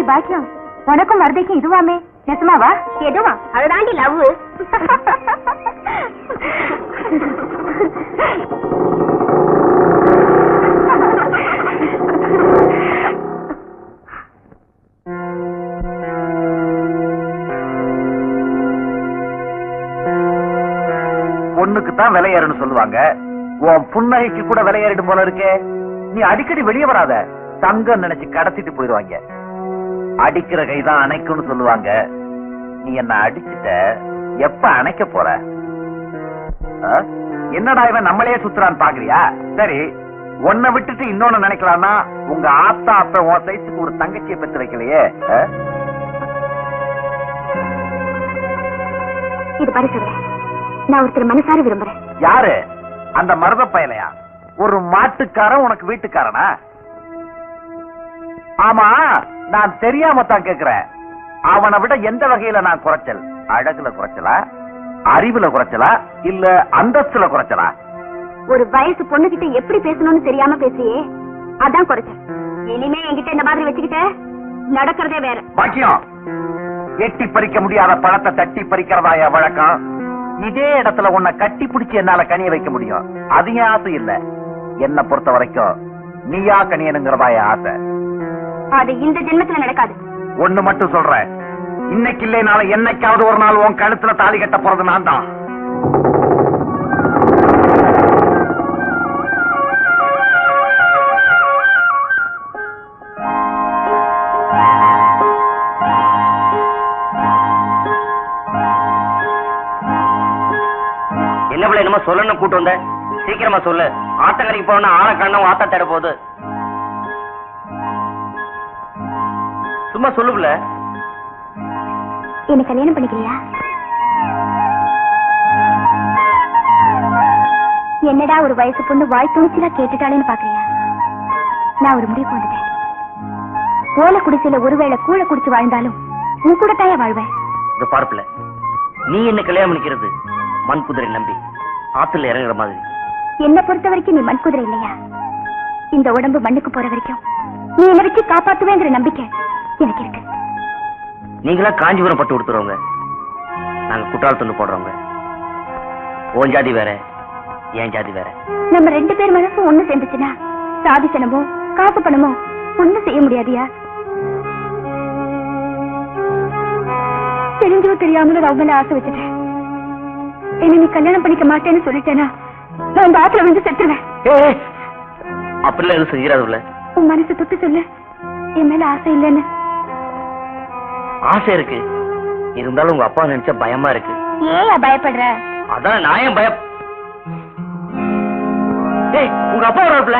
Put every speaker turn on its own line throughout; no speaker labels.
ஏண்டி பாக்கியம் உனக்கும் மருதைக்கும் இதுவாமே? நெசமாவா எதுவா? அதுதாண்டி லவ்
பொண்ணுக்கு தான் சொல்லுவாங்க. உன் புன்னகைக்கு கூட விலையேறிடும் போல இருக்கே. நீ அடிக்கடி வெளியே வராத. தங்கம் நினைச்சு கடத்திட்டு போயிடுவாங்க. அடிக்கிற கைதான் அணைக்கும்னு சொல்லுவாங்க. நீ என்ன அடிச்சிட்ட எப்ப அணைக்க போற? என்னடா இவன் நம்மளையே சுத்துறான்னு பாக்குறியா? சரி உன்னை விட்டுட்டு இன்னொன்னு நினைக்கலாம்னா உங்க ஆத்தா அப்ப உன் சைஸுக்கு ஒரு தங்கச்சியை பெற்று வைக்கலையே?
இது பாரு நான் ஒருத்தர் மனசார விரும்புறேன்.
யாரு? அந்த மருத பயலையா? ஒரு மாட்டுக்காரன் உனக்கு வீட்டுக்காரனா? ஆமா நான் தெரியாம தான் கேக்குறேன். அவனை விட எந்த வகையில நான் குறைச்சல்? அழகுல குறைச்சலா? அறிவுல குறைச்சலா? இல்ல அந்தஸ்துல குறைச்சலா?
ஒரு வயசு பொண்ணுகிட்ட எப்படி பேசணும்னு தெரியாம பேசியே அதான் குறைச்சேன் இனிமே என்கிட்ட இந்த மாதிரி வச்சுக்கிட்ட நடக்கிறதே வேற.
பாக்கியம். எட்டி பறிக்க முடியாத பழத்தை தட்டி பறிக்கிறதா என் வழக்கம்? இதே இடத்துல உன்னை கட்டி பிடிச்சு என்னால கனிய வைக்க முடியும். அது என் ஆசை இல்ல? என்ன பொறுத்த வரைக்கும் நீயா கனியனுங்கிறதா என் ஆசை.
அது இந்த ஜென்மத்துல நடக்காது.
ஒண்ணு மட்டும் சொல்றேன் இன்னைக்கு இல்லைனால என்னைக்காவது ஒரு நாள் உன் கழுத்துல தாலி கட்ட போறது நான் தான்.
என்ன பிள்ளை என்னமோ சொல்லணும் கூட்டு வந்த? சீக்கிரமா சொல்லு. ஆத்தங்கரைக்கு போனா ஆளை கண்ணம் ஆத்தா தேட போகுது. சும்மா சொல்லு பிள்ளை
என்ன கல்யாணம் பண்ணிக்கிறியா? என்னடா ஒரு வயசு பொண்ணு வாய் துணிச்சலா கேட்டுட்டாளேன்னு பாக்குறியா? நான் ஒரு முடிவுக்கு வந்துட்டேன். ஓலை குடிசையில ஒருவேளை கூழ குடிச்சு வாழ்ந்தாலும் உன் கூட தாயா வாழ்வேன்.
இந்த பார்ப்பில நீ என்ன கல்யாணம் பண்ணிக்கிறது? மண் குதிரை நம்பி. ஆத்துல இறங்குற மாதிரி.
என்ன பொறுத்த வரைக்கும் நீ மண் குதிரை இல்லையா? இந்த உடம்பு மண்ணுக்கு போற வரைக்கும் நீ என்னை வச்சு காப்பாத்துவேங்கிற நம்பிக்கை எனக்கு இருக்கு
நீங்களா காஞ்சிபுரம் பட்டு கொடுத்துறவங்க நாங்க குற்றால துண்டு போடுறவங்க ஓன் ஜாதி வேற என் ஜாதி வேற
நம்ம ரெண்டு பேர் மனசும் ஒண்ணு சேர்ந்துச்சுன்னா சாதிச்சனமோ காசு பணமோ ஒண்ணும் செய்ய முடியாதியா தெரிஞ்சோ தெரியாமலோ லவ் மேல ஆசை வச்சுட்டேன் என்ன நீ கல்யாணம் பண்ணிக்க மாட்டேன்னு சொல்லிட்டேனா நான் இந்த ஆத்துல வந்து செத்துருவேன்
அப்படிலாம் எதுவும் செஞ்சிடாதுல்ல
உன் மனசு தொட்டு சொல்லு என் மேல ஆசை இல்லைன்னு
ஆசை இருக்கு. இருந்தாலும் உங்க அப்பா நினைச்சா பயமா இருக்கு.
ஏன் பயப்படுற?
அதான் நான் ஏன் பயம் ஏய் உங்க அப்பா வர்றாருல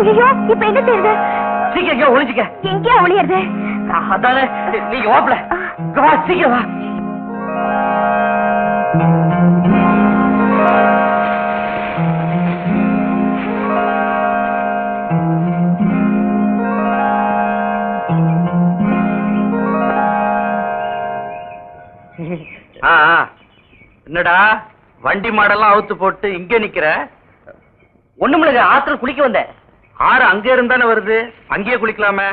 ஐயோ இப்ப என்ன செய்யுது
சீக்கிரம் ஒளிஞ்சிக்க.
எங்கேயா ஒளியறது?
அதானே நீங்க வாப்ல இங்க வா சீக்கிரம் வா. என்னடா வண்டி மாடெல்லாம் அவுத்து போட்டு இங்க நிக்கிற? ஒண்ணுமில்ல ஆத்துல குளிக்க வந்தேன். ஆறு அங்க இருந்தானே வருது? அங்கேயே குளிக்கலாமே?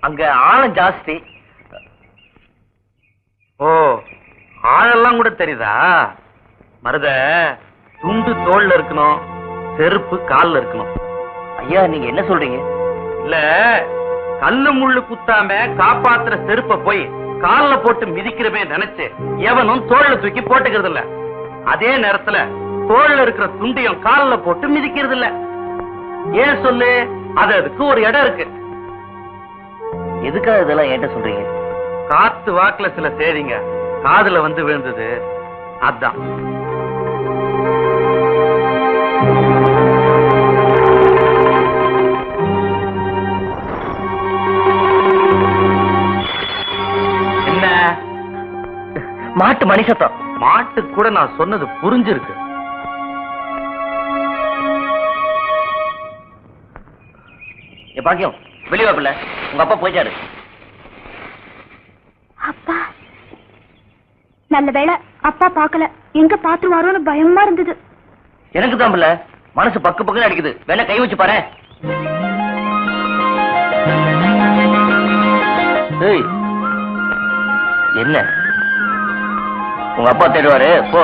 அங்க ஆழம் ஜாஸ்தி. ஓ ஆழெல்லாம் கூட தெரியுதா? மருத துண்டு தோல்ல இருக்கணும் செருப்பு கால்ல இருக்கணும். ஐயா நீங்க என்ன சொல்றீங்க? இல்ல கல்லு முள்ளு குத்தாம காப்பாத்துற செருப்ப போய் கால்ல போட்டு மிதிக்கிறவே நினைச்சு எவனும் தோல்ல தூக்கி போட்டுக்கிறது இல்ல அதே நேரத்துல தோல்ல இருக்கிற துண்டியம் கால்ல போட்டு மிதிக்கிறது இல்ல ஏன் சொல்லு? அது அதுக்கு ஒரு இடம் இருக்கு. எதுக்காக இதெல்லாம் ஏன்ட்ட சொல்றீங்க? காத்து வாக்குல சில செய்திங்க காதுல வந்து விழுந்தது. அதான். மாட்டு மணி சத்தம் மாட்டு கூட நான் சொன்னது புரிஞ்சிருக்கு. பாக்கியம் வெளியே பிள்ளை. உங்க அப்பா போயிட்டாரு.
அப்பா நல்ல வேளை அப்பா பார்க்கல. எங்க பாத்துருவாரோன்னு பயமா இருந்தது.
எனக்கு தான் பிள்ளை. மனசு பக்கு பக்குன்னு அடிக்குது. வேணா கை வச்சு பாரு
என்ன? உங்க அப்பா தேடுவாரு. போ.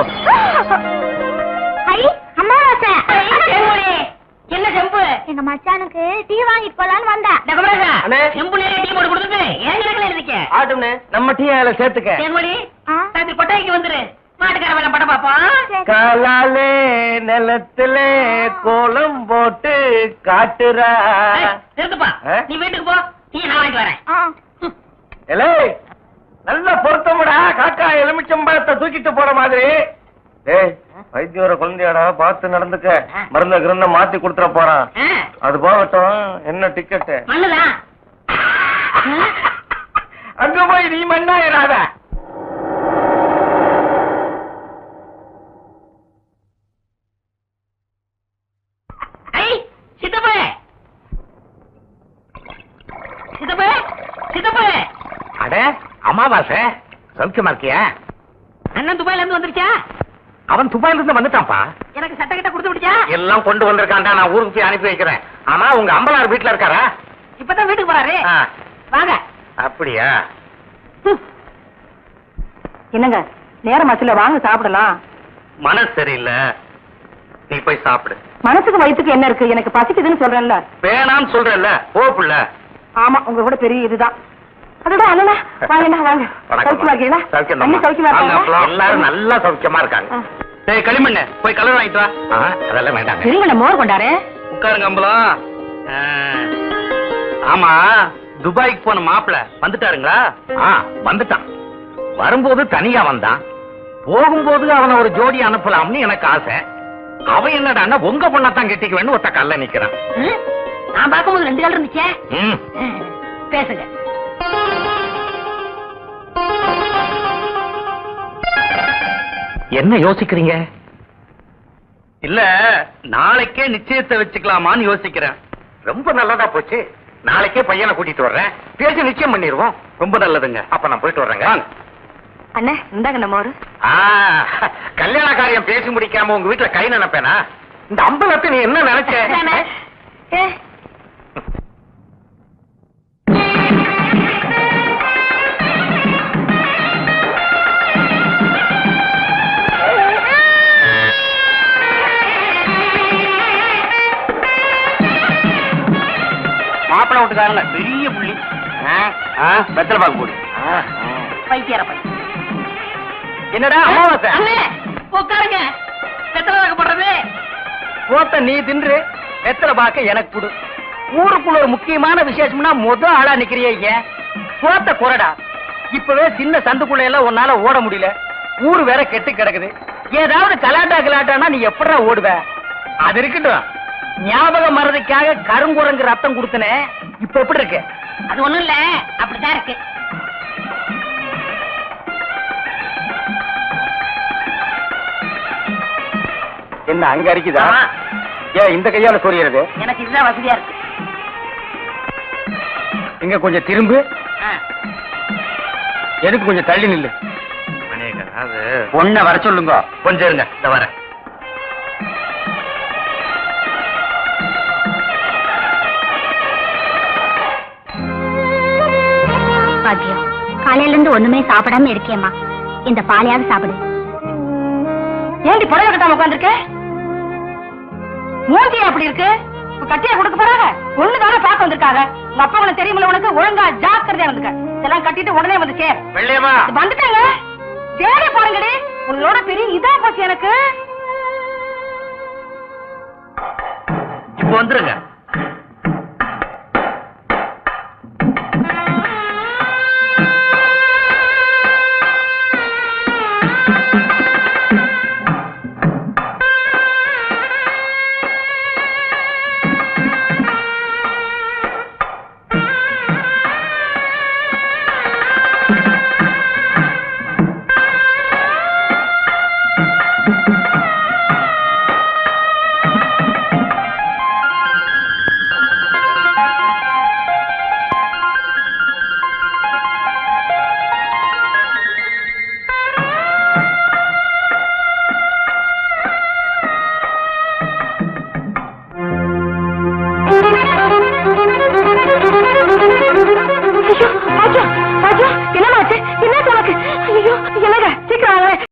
என்ன செம்பு?
எங்க மச்சானுக்கு டீ வாங்கிட்டு போலான்னு
அண்ணே.
செம்பு நிறைய டீ போட்டு கொடுத்துட்டு ஏன் இருந்துக்க
ஆட்டும்னே நம்ம டீ அதுல சேர்த்துக்க.
ஆ?
ராத்திரி கொட்டாய்க்கு வந்துரு. மாட்டுக்கார வேலை படம் பாப்போம்
காலாலே நிலத்துல கோலம் போட்டு காட்டுறா.
நிறுத்துப்பா? நீ வீட்டுக்கு போ. டீ நான் வாங்கிட்டு வரேன்.
நல்ல பொருத்தமுடா. காக்கா எலுமிச்சம்பழத்தை தூக்கிட்டு போற மாதிரி. ஏய் வைத்தியோர குழந்தையாடா பார்த்து நடந்துக்க. மருந்த கிருந்த மாத்தி கொடுத்துட போறான். அது போகட்டும். என்ன
மண்ணுதான்
அங்க போய் நீ
சித்தப்பு சித்தப்பு.
அட. அமாவாசை? சௌக்கியமா இருக்கியா?
அண்ணன் துபாயில இருந்து வந்துருச்சா?
அவன் துபாயில இருந்து வந்துட்டான்ப்பா.
எனக்கு சட்டை கிட்ட கொடுத்து விட்டியா
எல்லாம் கொண்டு வந்திருக்கான்டா நான் ஊருக்கு போய் அனுப்பி வைக்கிறேன். ஆமா உங்க அம்பலார் வீட்டுல இருக்காரா?
இப்பதான் வீட்டுக்கு போறாரு. வாங்க.
அப்படியா?
என்னங்க நேரமாச்சுல வாங்க சாப்பிடலாம்.
மனசு சரியில்லை. நீ போய் சாப்பிடு.
மனசுக்கு வயித்துக்கு என்ன இருக்கு? எனக்கு பசிக்குதுன்னு சொல்றேன்ல.
வேணாம்னு சொல்றேன்ல. போ புள்ள.
ஆமா உங்க கூட பெரிய இதுதான். அண்ணா வாங்க. சௌக்கியமா இருக்கீங்களா?
சௌக்கியம். எல்லாரும் நல்லா சௌக்கியமா இருக்காங்க.
டேய் களிமண்ணு போய் கலர் வாங்கிட்டு வா.
அதெல்லாம்
மோர் கொண்டாரு.
உட்காருங்க அம்பலம். ஆமா துபாய்க்கு போன மாப்பிள வந்துட்டாருங்களா?
ஆ வந்துட்டான். வரும்போது தனியா வந்தான். போகும்போது அவனை ஒரு ஜோடி அனுப்பலாம்னு எனக்கு ஆசை. அவன் என்னடான்னா உங்க பொண்ணத்தான் கெட்டிக்குவேன்னு ஒத்த கல்ல நிக்கிறான்?
நான் பார்க்கும்போது ரெண்டு கால் இருந்துச்சே? பேசுங்க.
என்ன யோசிக்கிறீங்க?
இல்ல நாளைக்கே நிச்சயத்தை வச்சுக்கலாமான்னு யோசிக்கிறேன்.
ரொம்ப நல்லதா போச்சு. நாளைக்கே பையனை கூட்டிட்டு வர்றேன். பேசி நிச்சயம் பண்ணிடுவோம்.
ரொம்ப நல்லதுங்க.
அப்ப நான் போயிட்டு வர்றேங்க.
அண்ணே இந்தாங்க மோர்
ஆ, கல்யாண காரியம் பேசி முடிக்காம உங்க வீட்டுல கை நினைப்பேனா? இந்த அம்பலத்தை நீ என்ன நினைச்ச?
விட்டுக்காரங்க பெரிய புள்ளி. வெத்தலை பாக்கு போடு.
பைத்தியார பையன்
என்னடா அமாவாசை?
உட்காருங்க. வெத்தலை வாக்கப்படுறது
போத்த நீ தின்று வெத்தலை பாக்க எனக்கு கொடு. ஊருக்குள்ள ஒரு முக்கியமான விசேஷம்னா முத ஆளா நிக்கிறியே ஏன் போத்த குறடா இப்பவே சின்ன சந்துக்குள்ள எல்லாம் உன்னால ஓட முடியல. ஊரு வேற கெட்டு கிடக்குது. ஏதாவது கலாட்டா கலாட்டானா நீ எப்படா ஓடுவ? அது இருக்கட்டும். ஞாபகம் மறதிக்காக கருங்குரங்கு ரத்தம் கொடுத்தனே இப்ப எப்படி இருக்கு?
அது ஒண்ணும் இல்ல அப்படிதான் இருக்கு.
என்ன அங்க அரிக்குதா
ஆமா.
ஏன் இந்த கையால சொரியறது?
எனக்கு இதுதான் வசதியா இருக்கு.
இங்க கொஞ்சம் திரும்பு.
ஆ.
எதுக்கு கொஞ்சம் தள்ளி நில்லு?
அது
பொண்ண வர சொல்லுங்க.
கொஞ்சம் இருங்க இந்த வரேன்.
காலையில இருந்து ஒண்ணுமே சாப்பிடாம இருக்கேம்மா. இந்த பாலையாவது சாப்பிடு.
ஏண்டி புடவை கட்டாம உட்காந்துருக்க மூஞ்சி அப்படி இருக்கு? இப்ப கட்டியா கொடுக்க போறாங்க. ஒண்ணு தானே பார்க்க வந்திருக்காங்க. உங்க அப்பா உனக்கு தெரியுமில்ல உனக்கு ஒழுங்கா ஜாக்கிரதையா வந்துக்க இதெல்லாம் கட்டிட்டு உடனே வந்து சேர்.
வெள்ளையம்மா.
வந்துட்டாங்க. தேடி பாருங்கடி உங்களோட பெரிய இதா போச்சு எனக்கு.
இப்ப வந்துருங்க.